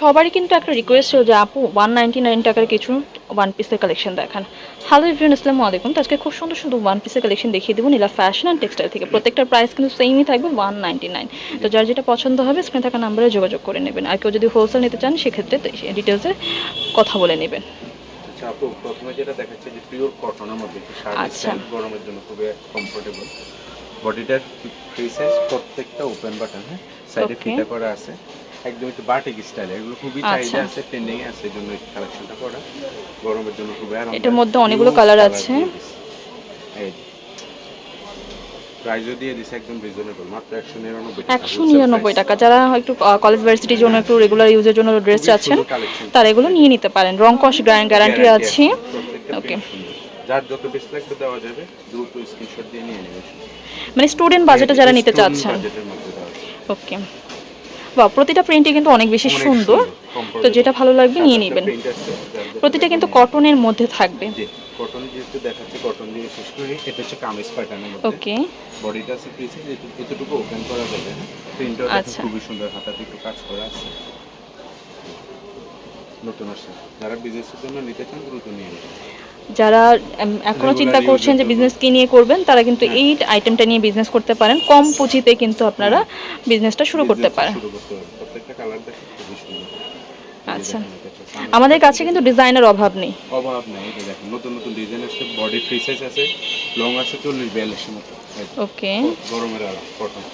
সবারই কিন্তু একটা রিকোয়েস্ট ছিল যে আপু ওয়ান নাইনটি নাইন টাকার কিছু ওয়ান পিসের কালেকশন দেখান। হ্যালো ইভরিন ইসলাম আলাইকুম। তো আজকে খুব সুন্দর সুন্দর ওয়ান পিসের কালেকশন দেখিয়ে দেবো নীলা ফ্যাশন অ্যান্ড টেক্সটাইল থেকে। প্রত্যেকটার প্রাইস কিন্তু সেমই থাকবে ওয়ান নাইনটি নাইন তো যার যেটা পছন্দ হবে স্ক্রিনে থাকা নাম্বারে যোগাযোগ করে নেবেন। আর কেউ যদি হোলসেল নিতে চান সেক্ষেত্রে ডিটেলসে কথা বলে নেবেন। আচ্ছা আপু প্রথমে যেটা দেখাচ্ছে যে পিওর কটনের মধ্যে আচ্ছা। গরমের জন্য খুবই কমফোর্টেবল বডিটার ফ্রি সাইজ প্রত্যেকটা ওপেন বাটন হ্যাঁ? সাইডে. ফিতা করা আছে। একদম একটু বাটিক স্টাইল এগুলো খুবই আচ্ছা। চাহিদা আছে ট্রেন্ডিং আছে জন্য কালেকশনটা করা। গরমের জন্য খুবই আরামদায়ক। এটার মধ্যে অনেকগুলো colour আছে। এই প্রাইসও দিয়ে দিছে একদম রিজনেবল মাত্র একশো নিরানব্বই একশো নিরানব্বই টাকা। যারা একটু কলেজ ভার্সিটির জন্য একটু রেগুলার ইউজের জন্য ড্রেস চাচ্ছেন তারা এগুলো নিয়ে নিতে পারেন। রং কস গ্যারান্টি আছে। ওকে যার যত বেশি লাগবে দেওয়া যাবে দ্রুত স্ক্রিনশট দিয়ে নিয়ে নেবে। মানে স্টুডেন্ট বাজেটে যারা নিতে চাচ্ছেন। আছে। ওকে বা প্রতিটা প্রিন্টই কিন্তু অনেক বেশি সুন্দর। তো যেটা ভালো লাগবে নিয়ে নেবেন। প্রতিটা কিন্তু কটনের মধ্যে থাকবে। কটন যেহেতু দেখাচ্ছে কটন দিয়ে শেষ করি এটা হচ্ছে কামিজ প্যাটার্নের মধ্যে। ওকে বডিটা আছে পিছে এতটুকু ওপেন করা যাবে আচ্ছা। খুবই সুন্দর হাতাতে একটু কাজ করা আছে। নতুন আসছে। যারা বিজনেসের জন্য নিতে চান দ্রুত নিয়ে নেবেন। যারা উম, এখনও চিন্তা করছেন যে বিজনেস কি নিয়ে করবেন তারা কিন্তু হ্যাঁ। এই আইটেমটা নিয়ে বিজনেস করতে পারেন। কম পুঁজিতে কিন্তু আপনারা বিজনেসটা শুরু করতে পারেন। শুরু করতে পারেন। আচ্ছা। আমাদের কাছে কিন্তু ডিজাইনের অভাব নেই। অভাব নেই দেখেন নতুন নতুন ডিজাইন আছে বডি ফ্রি সাইজ আছে লং আছে চল্লিশ বিয়াল্লিশের মতো। ওকে গরমের আরাম কটন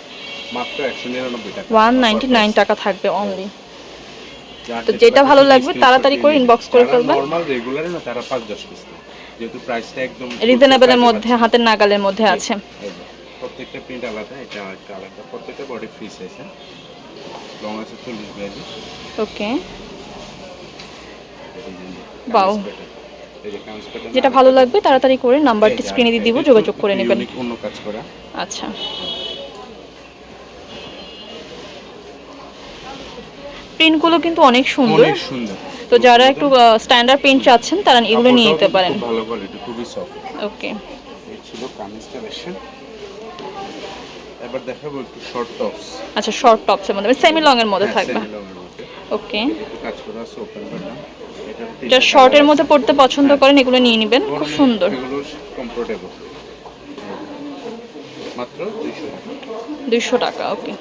মাত্র একশো নিরানব্বই টাকা। ওয়ান নাইনটি নাইন টাকা থাকবে অনলি তো যেটা ভালো লাগবে তাড়াতাড়ি করে ইনবক্স করে ফেলবেন। নরমাল রেগুলার না তারা পাঁচ দশ পিস যেহেতু প্রাইসটা একদম রিজনেবলের মধ্যে হাতের নাগালের মধ্যে আছে। প্রত্যেকটা প্রিন্ট আলাদা এটা আরেকটা আলাদা। প্রত্যেকটা বডি ফ্রি সাইজ লং আছে চল্লিশ বিয়াল্লিশ ওকে। pattern যেটা ভালো লাগবে তাড়াতাড়ি করে নাম্বারটি স্ক্রিনে দিয়ে দিব যোগাযোগ করে নেবেন। অন্য কাজ করা। আচ্ছা। প্রিন্টগুলো কিন্তু অনেক সুন্দর। অনেক সুন্দর। তো যারা একটু স্ট্যান্ডার্ড প্রিন্ট চাচ্ছেন তারা এগুলো নিয়ে নিতে পারেন। ভালো কোয়ালিটি খুবই সফট ওকে ছিল কামিজ কালেকশন এবার দেখাবো একটু শর্ট টপস আচ্ছা শর্ট টপসের মধ্যে সেমি লং এর মধ্যে থাকবে। ওকে কাজ করা আছে ওপেন বাটন যা শর্টের মধ্যে পড়তে পছন্দ করেন এগুলো নিয়ে নেবেন খুব সুন্দর। এগুলো কমফোর্টেবল মাত্র 200 টাকা। দুইশো টাকা ওকে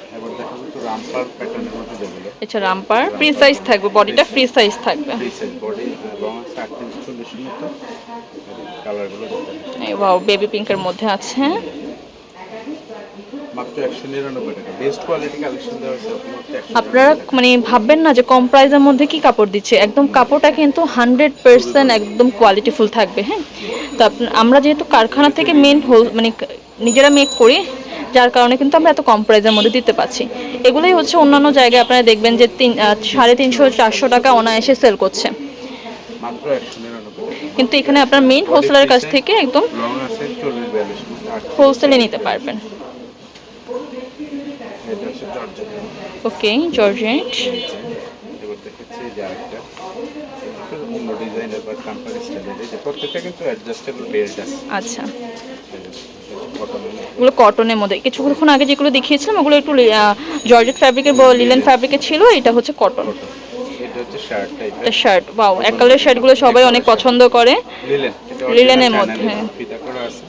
রামপার প্যাটার্নের মধ্যে যেগুলো। আচ্ছা রামপার ফ্রি সাইজ থাকবে বডিটা ফ্রি সাইজ থাকবে। ফ্রি সাইজ বডি লং আছে আট ইঞ্চি চল্লিশের মতো কালারগুলো এই ওয়াও বেবি পিঙ্কের মধ্যে আছে। আপনারা মানে ভাববেন না যে কম প্রাইসের মধ্যে কি কাপড় দিচ্ছে। একদম কাপড়টা কিন্তু হান্ড্রেড পার্সেন্ট একদম কোয়ালিটিফুল থাকবে হ্যাঁ? তো আমরা যেহেতু কারখানা থেকে মেন হোল মানে নিজেরা মেক করি যার কারণে কিন্তু আমরা এত কম প্রাইসের মধ্যে দিতে পারছি। এগুলোই হচ্ছে অন্যান্য জায়গায় আপনারা দেখবেন যে তিন সাড়ে তিনশো চারশো টাকা অনায়াসে সেল করছে। কিন্তু এখানে আপনার মেইন হোলসেলের কাছ থেকে একদম হোলসেলে নিতে পারবেন। ওকে জর্জেট দেখাচ্ছি যে আরেকটা অন্য ডিজাইনের বা কাম্পানি স্টাইলের এই যে প্রত্যেকটা কিন্তু অ্যাডজাস্টেবল বেল্ট আছে। আচ্ছা। এগুলো কটনের মধ্যে। কিছুক্ষণ আগে যেগুলো দেখিয়েছিলাম ওগুলো একটু জর্জেট ফ্যাব্রিকের বা লিলেন ফ্যাব্রিকের ছিল এটা হচ্ছে কটন শার্ট শার্ট বাও এক কালারের শার্টগুলো সবাই অনেক পছন্দ করে। লিলেনের মধ্যে। China ফিতা করা আছে।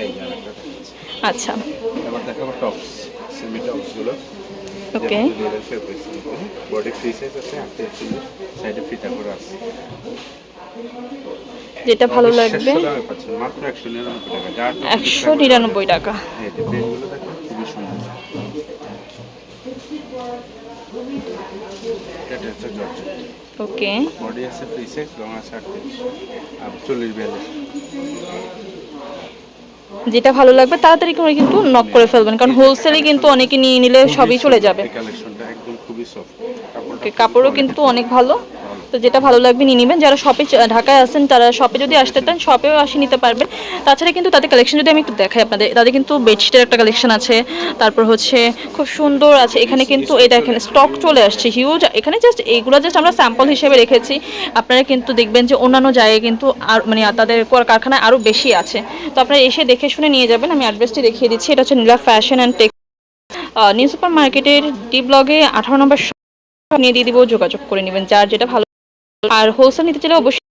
এই যে আরেকটা দেখাচ্ছি আচ্ছা। এবার দেখাবো টপস সেমি টপসগুলো। ওকে বডি ফ্রি সাইজ আছে হাতে সাইডে ফিতা করা আছে। যেটা ভালো লাগবে। একশো নিরানব্বই টাকা। ওকে। বডি আছে ফ্রি সাইজ লং আছে আটত্রিশ আর চল্লিশ বিয়াল্লিশ যেটা ভালো লাগবে তাড়াতাড়ি করে কিন্তু নক করে ফেলবেন। কারণ হোলসেলে কিন্তু অনেকে নিয়ে নিলে সবই চলে যাবে। কাপড়ও কিন্তু অনেক ভালো। তো যেটা ভালো লাগবে নিয়ে নেবেন। যারা শপে ঢাকায় আসেন তারা শপে যদি আসতে চান শপেও আসে নিতে পারবেন। তাছাড়া কিন্তু তাদের কালেকশন যদি আমি একটু দেখাই আপনাদের, তাদের কিন্তু বেডশিটের একটা কালেকশন আছে। তারপর হচ্ছে খুব সুন্দর আছে। এখানে কিন্তু এই দেখেন স্টক চলে আসছে হিউজ এখানে জাস্ট এইগুলো জাস্ট আমরা স্যাম্পল হিসেবে রেখেছি। আপনারা কিন্তু দেখবেন যে অন্যান্য জায়গায় কিন্তু আর মানে তাদের কারখানায় আরও বেশি আছে। তো আপনারা এসে দেখে শুনে নিয়ে যাবেন। আমি অ্যাড্রেসটি দেখিয়ে দিচ্ছি। এটা হচ্ছে Nila fashion and tech new super মার্কেটের ডি ব্লগে আঠারো নম্বর নিয়ে দিয়ে দিব। যোগাযোগ করে নেবেন। যার যেটা ভালো আর হোলসেল নিতে চাইলে অবশ্যই